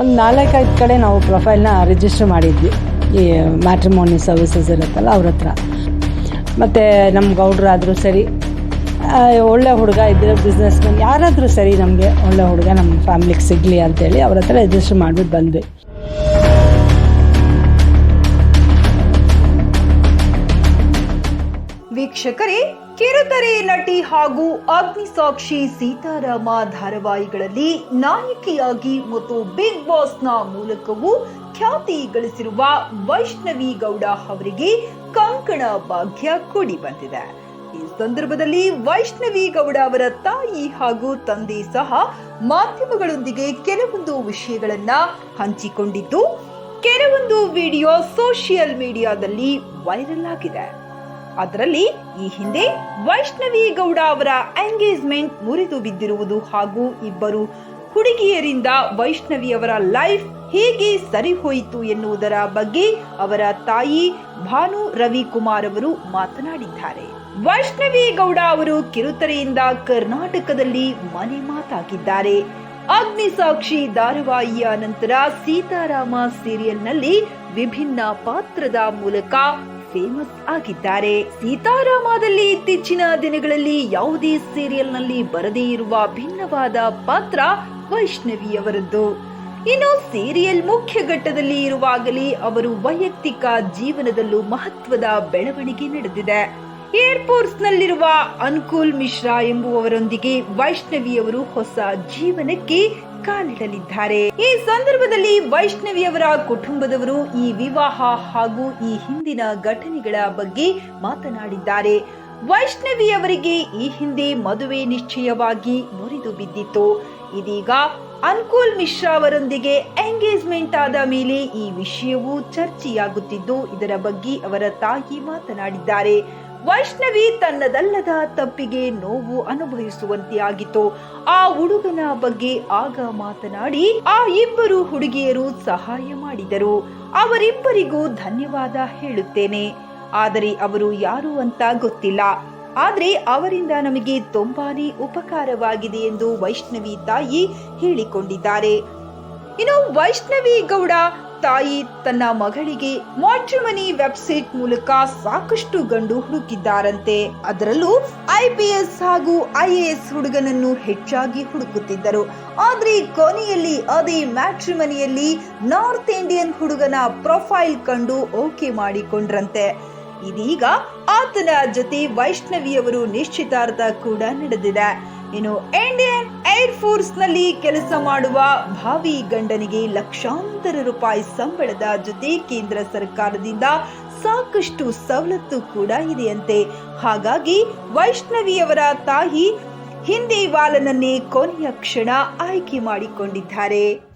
ಒಂದು ನಾಲ್ಕೈದು ಕಡೆ ನಾವು ಪ್ರೊಫೈಲ್ನ ರಿಜಿಸ್ಟರ್ ಮಾಡಿದ್ವಿ. ಈ ಮ್ಯಾಟ್ರಿಮೋನಿ ಸರ್ವಿಸಸ್ ಇರುತ್ತಲ್ಲ ಅವ್ರ ಹತ್ರ. ಮತ್ತು ನಮ್ಮ ಗೌಡ್ರಾದರೂ ಸರಿ ಒಳ್ಳೆ ಹುಡುಗ ಇದ್ದರೆ ಬಿಸ್ನೆಸ್ ಮ್ಯಾನ್ ಯಾರಾದರೂ ಸರಿ ನಮಗೆ ಒಳ್ಳೆ ಹುಡುಗ ನಮ್ಮ ಫ್ಯಾಮ್ಲಿಗೆ ಸಿಗಲಿ ಅಂತೇಳಿ ಅವ್ರ ಹತ್ರ ರಿಜಿಸ್ಟರ್ ಮಾಡಿಬಿಟ್ಟು ಬಂದ್ವಿ. ವೀಕ್ಷಕರೇ, ಕಿರುತೆರೆ ನಟಿ ಹಾಗೂ ಅಗ್ನಿಸಾಕ್ಷಿ ಸೀತಾರಾಮ ಧಾರಾವಾಹಿಗಳಲ್ಲಿ ನಾಯಕಿಯಾಗಿ ಮತ್ತು ಬಿಗ್ ಬಾಸ್ನ ಮೂಲಕವೂ ಖ್ಯಾತಿ ಗಳಿಸಿರುವ ವೈಷ್ಣವಿ ಗೌಡ ಅವರಿಗೆ ಕಂಕಣ ಭಾಗ್ಯ ಕೂಡಿ ಬಂದಿದೆ. ಈ ಸಂದರ್ಭದಲ್ಲಿ ವೈಷ್ಣವಿ ಗೌಡ ಅವರ ತಾಯಿ ಹಾಗೂ ತಂದೆ ಸಹ ಮಾಧ್ಯಮಗಳೊಂದಿಗೆ ಕೆಲವೊಂದು ವಿಷಯಗಳನ್ನ ಹಂಚಿಕೊಂಡಿದ್ದು, ಕೆಲವೊಂದು ವಿಡಿಯೋ ಸೋಷಿಯಲ್ ಮೀಡಿಯಾದಲ್ಲಿ ವೈರಲ್ ಆಗಿದೆ. ಅದರಲ್ಲಿ ಈ ಹಿಂದೆ ವೈಷ್ಣವಿ ಗೌಡ ಅವರ ಎಂಗೇಜ್ಮೆಂಟ್ ಮುರಿದು ಬಿದ್ದಿರುವುದು ಹಾಗೂ ಇಬ್ಬರು ಹುಡುಗಿಯರಿಂದ ವೈಷ್ಣವಿ ಅವರ ಲೈಫ್ ಹೇಗೆ ಸರಿ ಹೋಯಿತು ಎನ್ನುವುದರ ಬಗ್ಗೆ ಅವರ ತಾಯಿ ಭಾನು ರವಿಕುಮಾರ್ ಅವರು ಮಾತನಾಡಿದ್ದಾರೆ. ವೈಷ್ಣವಿ ಗೌಡ ಅವರು ಕಿರುತೆರೆಯಿಂದ ಕರ್ನಾಟಕದಲ್ಲಿ ಮನೆ ಮಾತಾಗಿದ್ದಾರೆ. ಅಗ್ನಿಸಾಕ್ಷಿ ಧಾರಾವಾಹಿಯ ನಂತರ ಸೀತಾರಾಮ ಸೀರಿಯಲ್ನಲ್ಲಿ ವಿಭಿನ್ನ ಪಾತ್ರದ ಮೂಲಕ ಫೇಮಸ್ ಆಗಿದ್ದಾರೆ. ಸೀತಾರಾಮದಲ್ಲಿ ಇತ್ತೀಚಿನ ದಿನಗಳಲ್ಲಿ ಯಾವುದೇ ಸೀರಿಯಲ್ನಲ್ಲಿ ಬರದೇ ಇರುವ ಭಿನ್ನವಾದ ಪಾತ್ರ ವೈಷ್ಣವಿ ಅವರದ್ದು. ಇನ್ನು ಸೀರಿಯಲ್ ಮುಖ್ಯ ಘಟ್ಟದಲ್ಲಿ ಇರುವಾಗಲೇ ಅವರು ವೈಯಕ್ತಿಕ ಜೀವನದಲ್ಲೂ ಮಹತ್ವದ ಬೆಳವಣಿಗೆ ನಡೆದಿದೆ. ಏರ್ಫೋರ್ಸ್ ನಲ್ಲಿರುವ ಅನ್ಕುಲ್ ಮಿಶ್ರಾ ಎಂಬುವವರೊಂದಿಗೆ ವೈಷ್ಣವಿಯವರು ಹೊಸ ಜೀವನಕ್ಕೆ ಕಾಲಿಡಲಿದ್ದಾರೆ. ಈ ಸಂದರ್ಭದಲ್ಲಿ ವೈಷ್ಣವಿಯವರ ಕುಟುಂಬದವರು ಈ ವಿವಾಹ ಹಾಗೂ ಈ ಹಿಂದಿನ ಘಟನೆಗಳ ಬಗ್ಗೆ ಮಾತನಾಡಿದ್ದಾರೆ. ವೈಷ್ಣವಿ ಅವರಿಗೆ ಈ ಹಿಂದೆ ಮದುವೆ ನಿಶ್ಚಯವಾಗಿ ಮುರಿದು ಬಿದ್ದಿತ್ತು. ಇದೀಗ ಅನ್ಕುಲ್ ಮಿಶ್ರಾ ಅವರೊಂದಿಗೆ ಎಂಗೇಜ್ಮೆಂಟ್ ಆದ ಮೇಲೆ ಈ ವಿಷಯವು ಚರ್ಚೆಯಾಗುತ್ತಿದ್ದು, ಇದರ ಬಗ್ಗೆ ಅವರ ತಾಯಿ ಮಾತನಾಡಿದ್ದಾರೆ. ವೈಷ್ಣವಿ ತನ್ನದಲ್ಲದ ತಪ್ಪಿಗೆ ನೋವು ಅನುಭವಿಸುವಂತೆ ಆಗಿತ್ತು ಆ ಹುಡುಗನ ಬಗ್ಗೆ ಆಗ ಮಾತನಾಡಿ ಆ ಇಬ್ಬರು ಹುಡುಗಿಯರು ಸಹಾಯ ಮಾಡಿದರು. ಅವರಿಬ್ಬರಿಗೂ ಧನ್ಯವಾದ ಹೇಳುತ್ತೇನೆ. ಆದರೆ ಅವರು ಯಾರು ಅಂತ ಗೊತ್ತಿಲ್ಲ. ಆದರೆ ಅವರಿಂದ ನಮಗೆ ತುಂಬಾನೇ ಉಪಕಾರವಾಗಿದೆ ಎಂದು ವೈಷ್ಣವಿ ತಾಯಿ ಹೇಳಿಕೊಂಡಿದ್ದಾರೆ. ಇನ್ನು ವೈಷ್ಣವಿ ಗೌಡ ತಾಯಿ ತನ್ನ ಮಗಳಿಗೆ ಮಾಟ್ರಿಮನಿ ವೆಬ್ಸೈಟ್ ಮೂಲಕ ಸಾಕಷ್ಟು ಗಂಡು ಹುಡುಕಿದ್ದಾರಂತೆ. ಅದರಲ್ಲೂ ಐಪಿಎಸ್ ಹಾಗೂ ಐಎಎಸ್ ಹುಡುಗನನ್ನು ಹೆಚ್ಚಾಗಿ ಹುಡುಕುತ್ತಿದ್ದರು. ಆದ್ರೆ ಕೊನೆಯಲ್ಲಿ ಅದೇ ಮ್ಯಾಟ್ರಿಮನಿಯಲ್ಲಿ ನಾರ್ತ್ ಇಂಡಿಯನ್ ಹುಡುಗನ ಪ್ರೊಫೈಲ್ ಕಂಡು ಓಕೆ ಮಾಡಿಕೊಂಡ್ರಂತೆ. ಇದೀಗ ಆತನ ಜೊತೆ ವೈಷ್ಣವಿಯವರು ನಿಶ್ಚಿತಾರ್ಥ ಕೂಡ ನಡೆದಿದೆ. ಇನ್ನು ಇಂಡಿಯನ್ ಏರ್ ಫೋರ್ಸ್ನಲ್ಲಿ ಕೆಲಸ ಮಾಡುವ ಭಾವಿ ಗಂಡನಿಗೆ ಲಕ್ಷಾಂತರ ರೂಪಾಯಿ ಸಂಬಳದ ಜೊತೆ ಕೇಂದ್ರ ಸರ್ಕಾರದಿಂದ ಸಾಕಷ್ಟು ಸವಲತ್ತು ಕೂಡ ಇದೆಯಂತೆ. ಹಾಗಾಗಿ ವೈಷ್ಣವಿಯವರ ತಾಯಿ ಹಿಂದಿ ವಾಲನನ್ನೇ ಕೊನೆಯ ಕ್ಷಣ ಆಯ್ಕೆ ಮಾಡಿಕೊಂಡಿದ್ದಾರೆ.